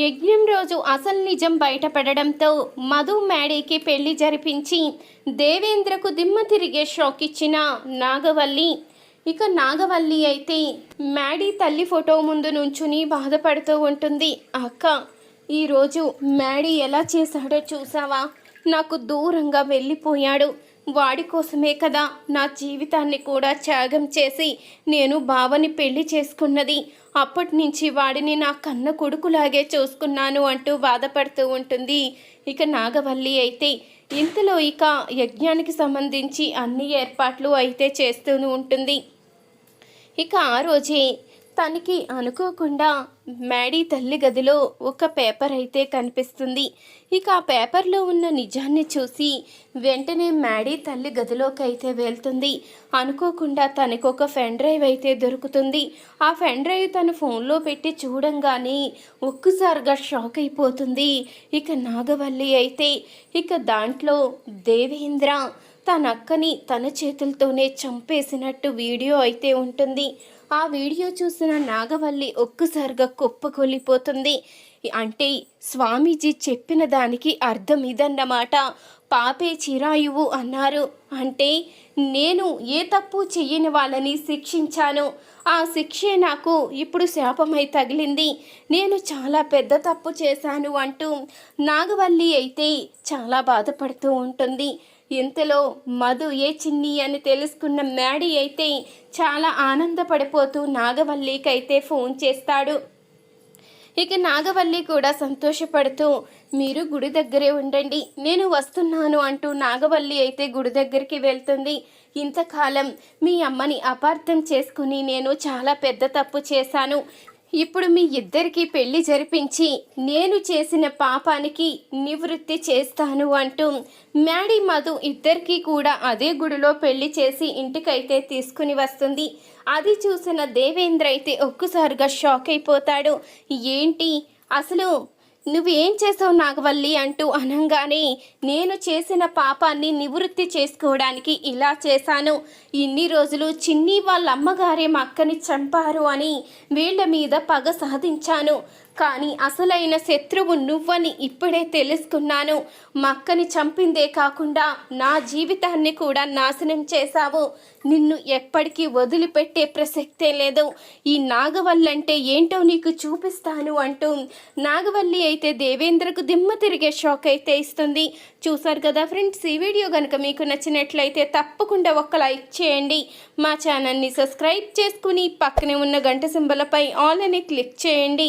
యజ్ఞం రోజు అసలు నిజం బయటపడడంతో మధు మేడీకి పెళ్ళి జరిపించి దేవేంద్రకు దిమ్మ తిరిగే షాక్ ఇచ్చిన నాగవల్లి. ఇక నాగవల్లి అయితే మ్యాడీ తల్లి ఫోటో ముందు నుంచుని బాధపడుతూ ఉంటుంది. అక్క ఈరోజు మ్యాడీ ఎలా చేశాడో చూసావా? నాకు దూరంగా వెళ్ళిపోయాడు. వాడి కోసమే కదా నా జీవితాన్ని కూడా త్యాగం చేసి నేను బావని పెళ్ళి చేసుకున్నది. అప్పటి నుంచి వాడిని నా కన్న కొడుకులాగే చూసుకున్నాను అంటూ బాధపడుతూ ఉంటుంది. ఇక నాగవల్లి అయితే ఇంతలో ఇక యజ్ఞానికి సంబంధించి అన్ని ఏర్పాట్లు అయితే చేస్తూ ఉంటుంది. ఇక ఆ రోజే తనకి అనుకోకుండా మ్యాడీ తల్లి గదిలో ఒక పేపర్ అయితే కనిపిస్తుంది. ఇక ఆ పేపర్లో ఉన్న నిజాన్ని చూసి వెంటనే మ్యాడీ తల్లి గదిలోకి అయితే వెళ్తుంది. అనుకోకుండా తనకు ఒక ఫెన్ డ్రైవ్ అయితే దొరుకుతుంది. ఆ ఫెన్ డ్రైవ్ తన ఫోన్లో పెట్టి చూడంగానే ఒక్కసారిగా షాక్ అయిపోతుంది. ఇక నాగవల్లి అయితే ఇక దాంట్లో దేవేంద్ర తన అక్కని తన చేతులతోనే చంపేసినట్టు వీడియో అయితే ఉంటుంది. ఆ వీడియో చూసిన నాగవల్లి ఒక్కసారిగా కుప్పకొల్లిపోతుంది అంటే స్వామీజీ చెప్పిన దానికి అర్థం ఇదన్నమాట. పాపే చిరాయువు అన్నారు. అంటే నేను ఏ తప్పు చెయ్యని వాళ్ళని శిక్షించాను. ఆ శిక్షే నాకు ఇప్పుడు శాపమై తగిలింది. నేను చాలా పెద్ద తప్పు చేశాను అంటూ నాగవల్లి అయితే చాలా బాధపడుతూ ఉంటుంది. ఇంతలో మధు ఏ చిన్ని అని తెలుసుకున్న మ్యాడీ అయితే చాలా ఆనందపడిపోతూ నాగవల్లికి అయితే ఫోన్ చేస్తాడు. ఇక నాగవల్లి కూడా సంతోషపడుతూ మీరు గుడి దగ్గరే ఉండండి నేను వస్తున్నాను అంటూ నాగవల్లి అయితే గుడి దగ్గరికి వెళ్తుంది. ఇంతకాలం మీ అమ్మని అపార్థం చేసుకుని నేను చాలా పెద్ద తప్పు చేశాను. ఇప్పుడు మీ ఇద్దరికి పెళ్ళి జరిపించి నేను చేసిన పాపానికి నివృత్తి చేస్తాను అంటూ మ్యాడీ మధు ఇద్దరికీ కూడా అదే గుడిలో పెళ్ళి చేసి ఇంటికైతే తీసుకుని వస్తుంది. అది చూసిన దేవేంద్ర అయితే ఒక్కసారిగా షాక్ అయిపోతాడు. ఏంటి? అసలు నువ్వేం చేసావు నాగవల్లి అంటూ అనంగానే నేను చేసిన పాపాన్ని నివృత్తి చేసుకోవడానికి ఇలా చేశాను. ఇన్ని రోజులు చిన్ని వాళ్ళ అమ్మగారే మా అక్కని చంపారు అని వీళ్ళ మీద పగ సాధించాను. కానీ అసలైన శత్రువు నువ్వని ఇప్పుడే తెలుసుకున్నాను. మక్కని చంపిందే కాకుండా నా జీవితాన్ని కూడా నాశనం చేశావు. నిన్ను ఎప్పటికీ వదిలిపెట్టే ప్రసక్తే లేదు. ఈ నాగవల్లి అంటే ఏంటో నీకు చూపిస్తాను అంటూ నాగవల్లి అయితే దేవేంద్రకు దిమ్మ తిరిగే షాక్ అయితే ఇస్తుంది. చూసారు కదా ఫ్రెండ్స్ ఈ వీడియో కనుక మీకు నచ్చినట్లయితే తప్పకుండా ఒక లైక్ చేయండి. మా ఛానల్ని సబ్స్క్రైబ్ చేసుకుని పక్కనే ఉన్న గంట సింబలపై ఆల్ అని క్లిక్ చేయండి.